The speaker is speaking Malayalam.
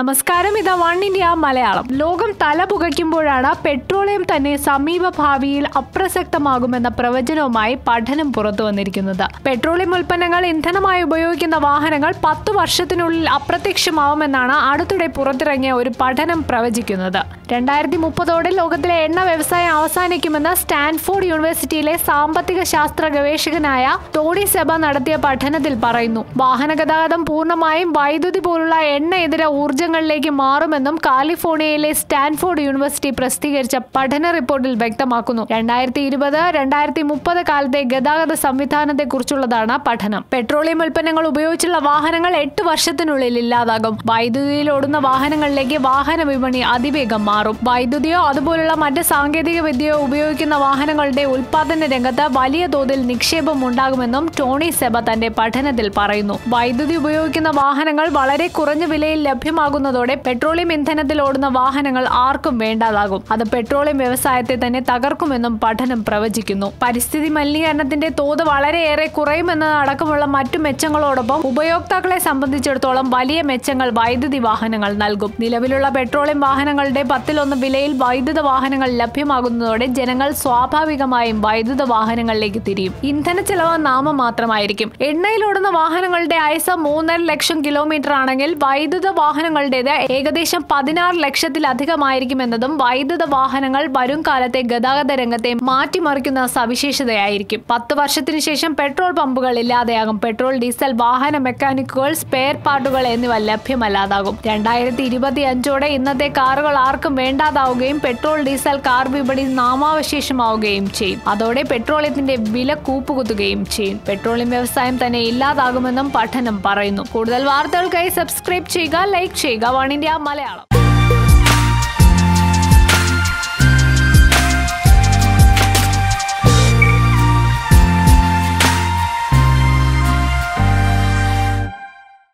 നമസ്കാരം. ഇതാ വൺ ഇന്ത്യ മലയാളം. ലോകം തല പുകയ്ക്കുമ്പോഴാണ് പെട്രോളിയം തന്നെ സമീപ ഭാവിയിൽ അപ്രസക്തമാകുമെന്ന പ്രവചനവുമായി പഠനം പുറത്തു വന്നിരിക്കുന്നത്. പെട്രോളിയം ഉൽപ്പന്നങ്ങൾ ഇന്ധനമായി ഉപയോഗിക്കുന്ന വാഹനങ്ങൾ പത്ത് വർഷത്തിനുള്ളിൽ അപ്രത്യക്ഷമാവുമെന്നാണ് അടുത്തിടെ പുറത്തിറങ്ങിയ ഒരു പഠനം പ്രവചിക്കുന്നത്. രണ്ടായിരത്തി മുപ്പതോടെ ലോകത്തിലെ എണ്ണ വ്യവസായം അവസാനിക്കുമെന്ന് സ്റ്റാൻഫോർഡ് യൂണിവേഴ്സിറ്റിയിലെ സാമ്പത്തിക ശാസ്ത്ര ഗവേഷകനായ തോണി സെബ നടത്തിയ പഠനത്തിൽ പറയുന്നു. വാഹന ഗതാഗതം പൂർണമായും വൈദ്യുതി പോലുള്ള എണ്ണ ഇതര ഊർജങ്ങളിലേക്ക് മാറുമെന്നും കാലിഫോർണിയയിലെ സ്റ്റാൻഫോർഡ് യൂണിവേഴ്സിറ്റി പ്രസിദ്ധീകരിച്ച പഠന റിപ്പോർട്ടിൽ വ്യക്തമാക്കുന്നു. രണ്ടായിരത്തി ഇരുപത് രണ്ടായിരത്തി മുപ്പത് കാലത്തെ ഗതാഗത സംവിധാനത്തെക്കുറിച്ചുള്ളതാണ് പഠനം. പെട്രോളിയം ഉൽപ്പന്നങ്ങൾ ഉപയോഗിച്ചുള്ള വാഹനങ്ങൾ എട്ട് വർഷത്തിനുള്ളിൽ ഇല്ലാതാകും. വൈദ്യുതിയിൽ ഓടുന്ന വാഹനങ്ങളിലേക്ക് വാഹന വിപണി അതിവേഗം മാറും. വൈദ്യുതിയോ അതുപോലുള്ള മറ്റ് സാങ്കേതിക വിദ്യയോ ഉപയോഗിക്കുന്ന വാഹനങ്ങളുടെ ഉൽപാദന രംഗത്ത് വലിയ തോതിൽ നിക്ഷേപം ഉണ്ടാകുമെന്നും ടോണി സെബ തന്റെ പഠനത്തിൽ പറയുന്നു. വൈദ്യുതി ഉപയോഗിക്കുന്ന വാഹനങ്ങൾ വളരെ കുറഞ്ഞ വിലയിൽ ലഭ്യമാകുന്നതോടെ പെട്രോളിയം ഇന്ധനത്തിൽ ഓടുന്ന വാഹനങ്ങൾ ആർക്കും വേണ്ടാതാകും. അത് പെട്രോളിയം വ്യവസായത്തെ തന്നെ തകർക്കുമെന്നും പഠനം പ്രവചിക്കുന്നു. പരിസ്ഥിതി മലിനീകരണത്തിന്റെ തോത് വളരെയേറെ കുറയുമെന്നതടക്കമുള്ള മറ്റു മെച്ചങ്ങളോടൊപ്പം ഉപയോക്താക്കളെ സംബന്ധിച്ചിടത്തോളം വലിയ മെച്ചങ്ങൾ വൈദ്യുതി വാഹനങ്ങൾ നൽകും. നിലവിലുള്ള പെട്രോളിയം വാഹനങ്ങളുടെ പത്തിലൊന്ന് വിലയിൽ വൈദ്യുത വാഹനങ്ങൾ ലഭ്യമാകുന്നതോടെ ജനങ്ങൾ സ്വാഭാവികമായും വൈദ്യുത വാഹനങ്ങളിലേക്ക് തിരിയും. ഇന്ധന ചെലവ് നാമം മാത്രമായിരിക്കും. എണ്ണയിലോടുന്ന വാഹനങ്ങളുടെ ആയുസ് മൂന്നര ലക്ഷം കിലോമീറ്റർ ആണെങ്കിൽ വൈദ്യുത വാഹനങ്ങളുടേത് ഏകദേശം പതിനാറ് ലക്ഷത്തിലധികമായിരിക്കുമെന്നതും വൈദ്യുത വാഹനങ്ങൾ വരും കാലത്തെ ഗതാഗത രംഗത്തെ മാറ്റിമറിക്കുന്ന സവിശേഷതയായിരിക്കും. പത്ത് വർഷത്തിനു ശേഷം പെട്രോൾ പമ്പുകൾ ഇല്ലാതെയാകും. പെട്രോൾ ഡീസൽ വാഹന മെക്കാനിക്കുകൾ സ്പെയർ പാർട്ടുകൾ എന്നിവ ലഭ്യമല്ലാതാകും. രണ്ടായിരത്തി ഇരുപത്തി അഞ്ചോടെ ഇന്നത്തെ കാറുകൾ ആർക്കും വേണ്ടാതാവുകയും പെട്രോൾ ഡീസൽ കാർ വിപണി നാമാവശേഷമാവുകയും ചെയ്യും. അതോടെ പെട്രോളിയത്തിന്റെ വില കൂപ്പുകുത്തുകയും ചെയ്യും. പെട്രോളിയം വ്യവസായം തന്നെ ഇല്ലാതാകുമെന്നും പഠനം പറയുന്നു. കൂടുതൽ വാർത്തകൾക്കായി സബ്സ്ക്രൈബ് ചെയ്യുക ലൈക്ക് ചെയ്യുക വൺ മലയാളം.